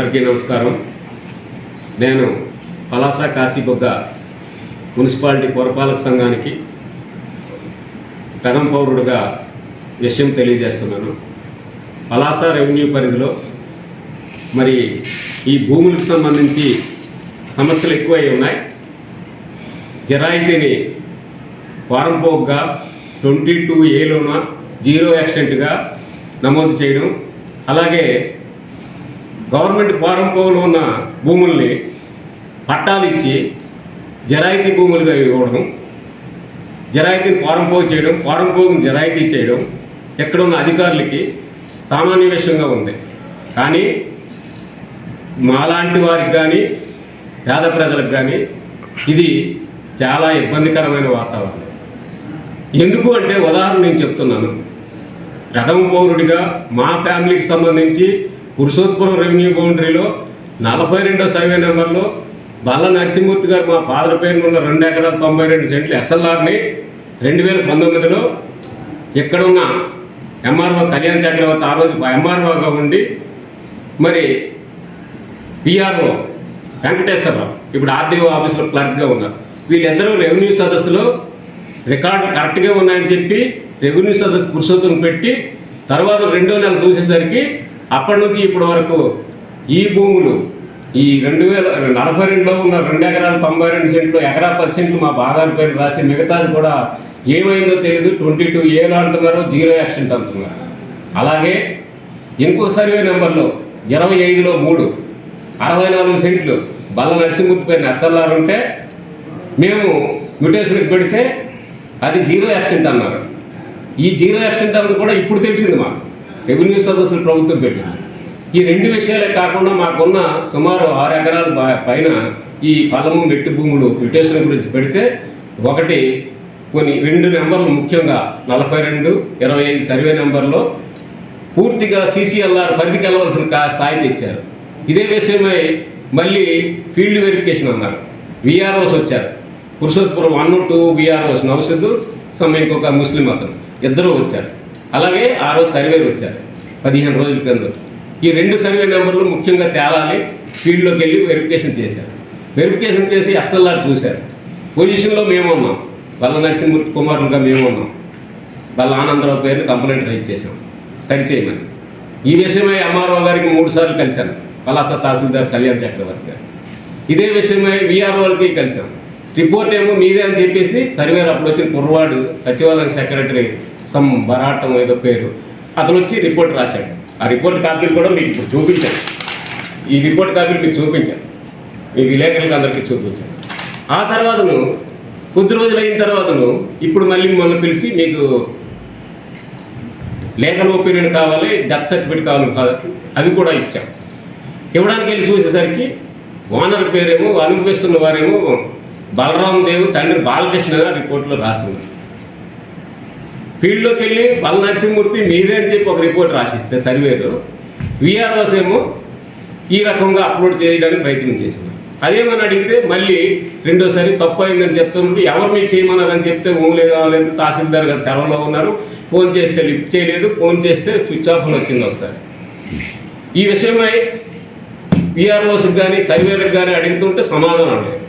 అందరికీ నమస్కారం. నేను పలాస కాశీబొగ్గ మున్సిపాలిటీ పురపాలక సంఘానికి ప్రథమ పౌరుడిగా విషయం తెలియజేస్తున్నాను. పలాస రెవెన్యూ పరిధిలో మరి ఈ భూములకు సంబంధించి సమస్యలు ఎక్కువై ఉన్నాయి. జరాయితీని వారంపోగ్గా ట్వంటీ టూ ఏలోన జీరో యాక్సిడెంట్గా నమోదు చేయడం అలాగే గవర్నమెంట్ పారంపోగులు ఉన్న భూముల్ని పట్టాలు ఇచ్చి జరాయితీ భూములుగా ఇవ్వడం జరాయితీని పారంపోగు చేయడం పారంపోగుని జరాయితీ చేయడం ఎక్కడున్న అధికారులకి సామాన్య విషయంగా ఉంది. కానీ మాలాంటి వారికి కానీ పేద ప్రజలకు కానీ ఇది చాలా ఇబ్బందికరమైన వాతావరణం. ఎందుకు అంటే ఉదాహరణ నేను చెప్తున్నాను. ప్రథమ పౌరుడిగా మా ఫ్యామిలీకి సంబంధించి పురుషోత్పురం రెవెన్యూ బౌండరీలో నలభై రెండో సర్వే నెంబర్లో బాల నరసింహూర్తి గారు మా ఫాదర్ పేరున ఉన్న రెండు ఎకరాల తొంభై రెండు సెంట్లు ఎస్ఎల్ఆర్ని రెండు వేల పంతొమ్మిదిలో ఇక్కడున్న ఎంఆర్ఓ కళ్యాణ్ చక్రవర్తి ఆ రోజు ఎంఆర్ఓగా ఉండి మరి పిఆర్ఓ వెంకటేశ్వరరావు ఇప్పుడు ఆర్డీఓ ఆఫీసులో క్లర్క్గా ఉన్నారు. వీళ్ళిద్దరూ రెవెన్యూ సదస్సులో రికార్డు కరెక్ట్గా ఉన్నాయని చెప్పి రెవెన్యూ సదస్సు పురుషోత్తం పెట్టి తర్వాత రెండో నెల చూసేసరికి అప్పటి నుంచి ఇప్పటి వరకు ఈ భూములు ఈ రెండు వేల నలభై రెండులో ఉన్న రెండు ఎకరాల తొంభై రెండు సెంట్లు ఎకరా పది సెంట్లు మా బాగారు పేరు రాసి మిగతాది కూడా ఏమైందో తెలియదు ట్వంటీ టూ ఏలో అంటున్నారు జీరో యాక్సిడెంట్ అంటున్నారు. అలాగే ఇంకో సర్వే నెంబర్లో ఇరవై ఐదులో మూడు అరవై నాలుగు సెంట్లు బల్ల నరసింహూర్తి పేరు ఎస్ఎల్ఆర్ ఉంటే మేము మ్యూటేషన్కి పెడితే అది జీరో యాక్సిడెంట్ అన్నారు. ఈ జీరో యాక్సిడెంట్ అన్నది కూడా ఇప్పుడు తెలిసింది మాకు. రెవెన్యూ సదస్సులు ప్రభుత్వం పెట్టింది. ఈ రెండు విషయాలే కాకుండా మాకున్న సుమారు ఆరు ఎకరాల పైన ఈ పొలము మెట్టు భూములు మ్యూటేషన్ గురించి పెడితే ఒకటి కొన్ని రెండు నెంబర్లు ముఖ్యంగా నలభై రెండు ఇరవై ఐదు సర్వే నెంబర్లో పూర్తిగా సీసీఎల్ఆర్ పరిధికి వెళ్ళవలసిన కా- స్థాయి తెచ్చారు. ఇదే విషయమై మళ్ళీ ఫీల్డ్ వెరిఫికేషన్ అన్నారు. విఆర్ఓస్ వచ్చారు. పురుషోత్పురం వన్ టూ విఆర్ఓస్ నౌసిద్దు సమ్ ఇంకొక ముస్లిం అతను. ఇద్దరు వచ్చారు. అలాగే ఆ రోజు సర్వేలు వచ్చారు. పదిహేను రోజుల కింద ఈ రెండు సర్వే నెంబర్లు ముఖ్యంగా తేలాలి. ఫీల్డ్లోకి వెళ్ళి వెరిఫికేషన్ చేశారు. వెరిఫికేషన్ చేసి ఎస్ఎల్ఆర్ చూశారు. పొజిషన్లో మేము ఉన్నాం. నరసింహమూర్తి కుమారులుగా మేము ఉన్నాం. వాళ్ళ ఆనందరావు పేరుని కంప్లైంట్ రైజ్ చేశాం. సరిచేయమని ఈ విషయమై ఎంఆర్ఓ గారికి మూడు సార్లు కలిశాను. పలాస తహసీల్దార్ కళ్యాణ్ చక్రవర్తి గారు. ఇదే విషయమై విఆర్ఓలకి కలిశాం. రిపోర్ట్ ఏమో మీదే అని చెప్పేసి సర్వేర్ అప్పుడు వచ్చిన కుర్రవాడు సచివాలయం సెక్రటరీ సమ్ బరాటం ఏదో పేరు. అతను వచ్చి రిపోర్ట్ రాశాడు. ఆ రిపోర్ట్ కాపీలు కూడా మీకు ఇప్పుడు చూపించాను ఈ రిపోర్ట్ కాపీలు మీకు చూపించాను మీ విలేకరులకు అందరికీ చూపించాను ఆ తర్వాతను కొద్ది రోజులు అయిన తర్వాతను ఇప్పుడు మళ్ళీ మొన్న పిలిచి మీకు లేఖన ఒపీనియన్ కావాలి డెత్ సర్టిఫికేట్ కావాలి కాబట్టి అవి కూడా ఇచ్చాం. ఇవ్వడానికి వెళ్ళి చూసేసరికి ఓనర్ పేరేమో అనుభవిస్తున్న వారేమో బలరాం దేవ్ తండ్రి బాలకృష్ణ రిపోర్ట్లో రాసి ఉన్నారు. ఫీల్డ్లోకి వెళ్ళి బల నరసింహమూర్తి మీరే అని చెప్పి ఒక రిపోర్ట్ రాసిస్తే సర్వేలో విఆర్ఓస్ ఏమో ఈ రకంగా అప్లోడ్ చేయడానికి ప్రయత్నం చేసింది అదేమని అడిగితే మళ్ళీ రెండోసారి తప్పు అయిందని చెప్తున్నప్పుడు ఎవరు మీకు చేయమన్నారని చెప్తే ఊ లేదా తహసీల్దార్ గారు సెలవులో ఉన్నారు. ఫోన్ చేస్తే లిఫ్ట్ చేయలేదు. ఫోన్ చేస్తే స్విచ్ ఆఫ్ అని వచ్చింది ఒకసారి. ఈ విషయమై విఆర్ఓస్కి కానీ సర్వేలకు కానీ అడుగుతుంటే సమాధానం లేదు.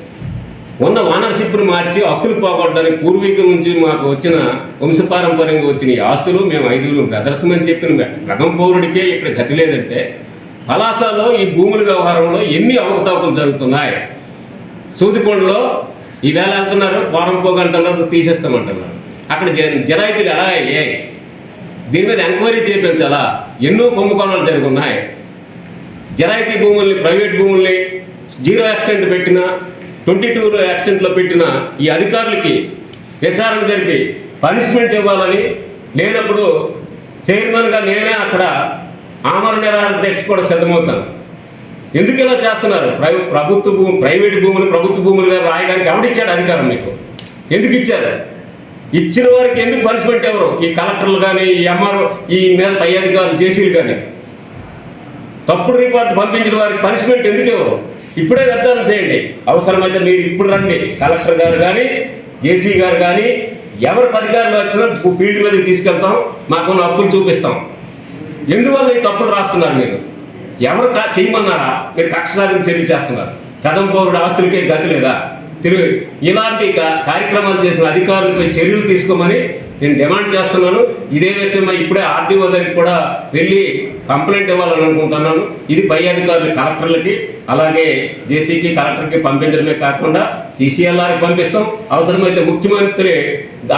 ఉన్న ఓనర్షిప్ను మార్చి హక్కులు పోగొట్టడానికి పూర్వీకుల నుంచి మాకు వచ్చిన వంశపారంపర్యంగా వచ్చిన ఈ ఆస్తులు మేము ఐదుగురు ప్రదర్శన అని చెప్పిన రకం పౌరుడికే ఇక్కడ గతి లేదంటే పలాసలో ఈ భూముల వ్యవహారంలో ఎన్ని అవకతవకలు జరుగుతున్నాయి? సూదికొండలో ఈవేళ వెళ్తున్నారు వారం పోగంటున్నారు తీసేస్తామంటున్నారు. అక్కడ జ- జరాయితీలు ఎలా అయ్యాయి? దీని మీద ఎంక్వైరీ చేయించాలా ఎన్నో కుంభకోణాలు జరుగున్నాయి. జరాయితీ భూముల్ని ప్రైవేట్ భూముల్ని జీరో యాక్సిడెంట్ పెట్టిన ట్వంటీ టూ యాక్సిడెంట్లో పెట్టిన ఈ అధికారులకి విచారణ జరిపి పనిష్మెంట్ ఇవ్వాలని లేనప్పుడు చైర్మన్గా నేనే అక్కడ ఆమరణ నిరాహార దీక్ష కూడా సిద్ధమవుతాను. ఎందుకు ఇలా చేస్తున్నారు? ప్రభుత్వ భూమి ప్రైవేట్ భూములు ప్రభుత్వ భూములుగా రాయడానికి ఎవడిచ్చాడు అధికారం మీకు? ఎందుకు ఇచ్చారు? ఇచ్చిన వారికి ఎందుకు పనిష్మెంట్ ఎవరు ఈ కలెక్టర్లు కానీ ఈ ఎంఆర్ఓ ఈ మీద పై అధికారులు జేసీలు కానీ తప్పుడు రిపోర్ట్ పంపించిన వారికి పనిష్మెంట్ ఎందుకు? ఇప్పుడే వ్యర్థాలు చేయండి. అవసరమైతే మీరు ఇప్పుడు రండి. కలెక్టర్ గారు కానీ జేసీ గారు కానీ ఎవరు అధికారులు వచ్చినా ఫీల్డ్ మీదకి తీసుకెళ్తాం. మాకున్న హక్కులు చూపిస్తాం. ఎందువల్ల ఈ తప్పులు రాస్తున్నారు మీరు? ఎవరు కా- చేయమన్నారా? మీరు కక్ష సాధన చర్య చేస్తున్నారు. కథం పౌరుడు ఆస్తులకే గతి లేదా? తిరుగు ఇలాంటి కార్యక్రమాలు చేసిన అధికారులపై చర్యలు తీసుకోమని నేను డిమాండ్ చేస్తున్నాను. ఇదే విషయమై ఇప్పుడే ఆర్డీఓ దగ్గరికి కూడా వెళ్ళి కంప్లైంట్ ఇవ్వాలని అనుకుంటున్నాను ఇది పై అధికారులు కలెక్టర్లకి అలాగే జేసీకి కలెక్టర్కి పంపించడమే కాకుండా సిసిఎల్ఆర్కి పంపిస్తాం. అవసరమైతే ముఖ్యమంత్రి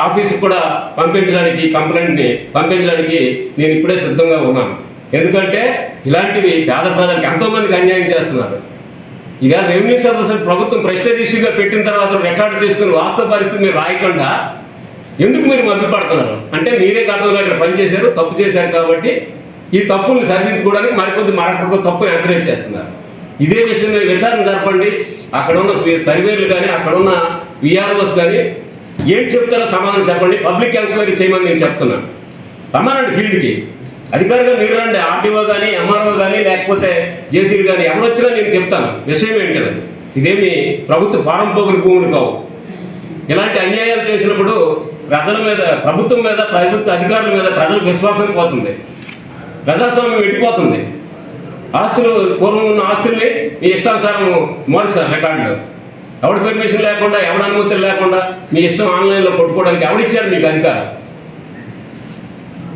ఆఫీస్కి కూడా పంపించడానికి కంప్లైంట్ని పంపించడానికి నేను ఇప్పుడే సిద్ధంగా ఉన్నాను. ఎందుకంటే ఇలాంటివి పేద ప్రజలకు ఎంతోమందికి అన్యాయం చేస్తున్నారు. ఇవాళ రెవెన్యూ సదస్సు ప్రభుత్వం ప్రెస్టేజ్ ఇష్యూగా పెట్టిన తర్వాత రికార్డు చేసుకుని వాస్తవ పరిస్థితి మీరు రాయకుండా ఎందుకు మీరు మభ్యపడుతున్నారు అంటే మీరే గతంలో ఇక్కడ పనిచేశారు తప్పు చేశారు కాబట్టి ఈ తప్పుల్ని సరిదిద్దుకోవడానికి మరికొద్ది మరొక తప్పు ఎంకరేజ్ చేస్తున్నారు. ఇదే విషయం విచారణ జరపండి. అక్కడ ఉన్న సర్వేలు కానీ అక్కడ ఉన్న విఆర్ఓస్ కానీ ఏం చెప్తారో సమాధానం చెప్పండి. పబ్లిక్ ఎంక్వైరీ చేయమని నేను చెప్తున్నాను రమ్మనండి ఫీల్డ్కి. అధికారిగా మీరు రండి. ఆర్టీఓ కానీ ఎంఆర్ఓ కానీ లేకపోతే జేసీలు కానీ ఎవరు వచ్చినా నేను చెప్తాను. విషయం ఏంటని ఇదేమి ప్రభుత్వ పారంపరిక భూములు కావు. ఇలాంటి అన్యాయాలు చేసినప్పుడు ప్రజల మీద ప్రభుత్వం మీద ప్రభుత్వ అధికారుల మీద ప్రజలకు విశ్వాసం పోతుంది. ప్రజాస్వామ్యం వెళ్ళిపోతుంది ఆస్తులు పూర్వం ఉన్న ఆస్తుల్ని మీ ఇష్టానుసారం మోడీస్తారు రికార్డులు. ఎవడి పర్మిషన్ లేకుండా ఎవడి అనుమతులు లేకుండా మీ ఇష్టం ఆన్లైన్లో కొట్టుకోవడానికి ఎవడిచ్చారు మీకు అధికారం?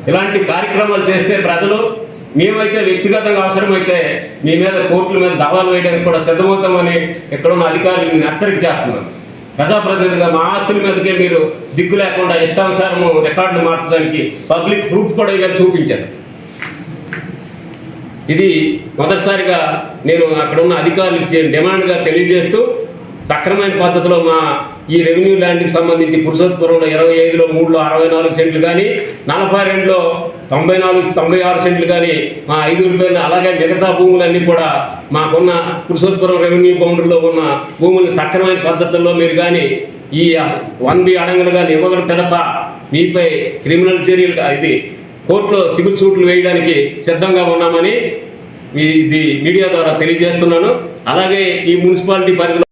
ఇలాంటి కార్యక్రమాలు చేస్తే ప్రజలు మేమైతే వ్యక్తిగతంగా అవసరమైతే మీ మీద కోర్టుల మీద దావాలు వేయడానికి కూడా సిద్ధమవుతామని ఇక్కడ ఉన్న అధికారులు నేను హెచ్చరిక చేస్తున్నాను. ప్రజాప్రతినిధిగా మా ఆస్తుల మీదకే మీరు దిక్కు లేకుండా ఇష్టానుసారము రికార్డులు మార్చడానికి పబ్లిక్ ప్రూఫ్ కూడా ఇలా చూపించారు. ఇది మొదటిసారిగా నేను అక్కడ ఉన్న అధికారులకు డిమాండ్గా తెలియజేస్తూ సక్రమైన పద్ధతిలో మా ఈ రెవెన్యూ ల్యాండ్కి సంబంధించి పురుషోత్పురంలో ఇరవై ఐదులో మూడులో అరవై నాలుగు సెంట్లు కానీ నలభై రెండులో తొంభై నాలుగు తొంభై ఆరు సెంట్లు కానీ మా ఐదుగురు పేర్లు అలాగే మిగతా భూములన్నీ కూడా మాకున్న పురుషోత్పురం రెవెన్యూ బౌండరీలో ఉన్న భూముల్ని సక్రమైన పద్ధతుల్లో మీరు కానీ ఈ వన్ బి అడంగులు కానీ ఇవ్వగల పెదప మీపై క్రిమినల్ చర్యలు ఇది కోర్టులో సివిల్ సూట్లు వేయడానికి సిద్ధంగా ఉన్నామని ఇది మీడియా ద్వారా తెలియజేస్తున్నాను. అలాగే ఈ మున్సిపాలిటీ పరిధిలో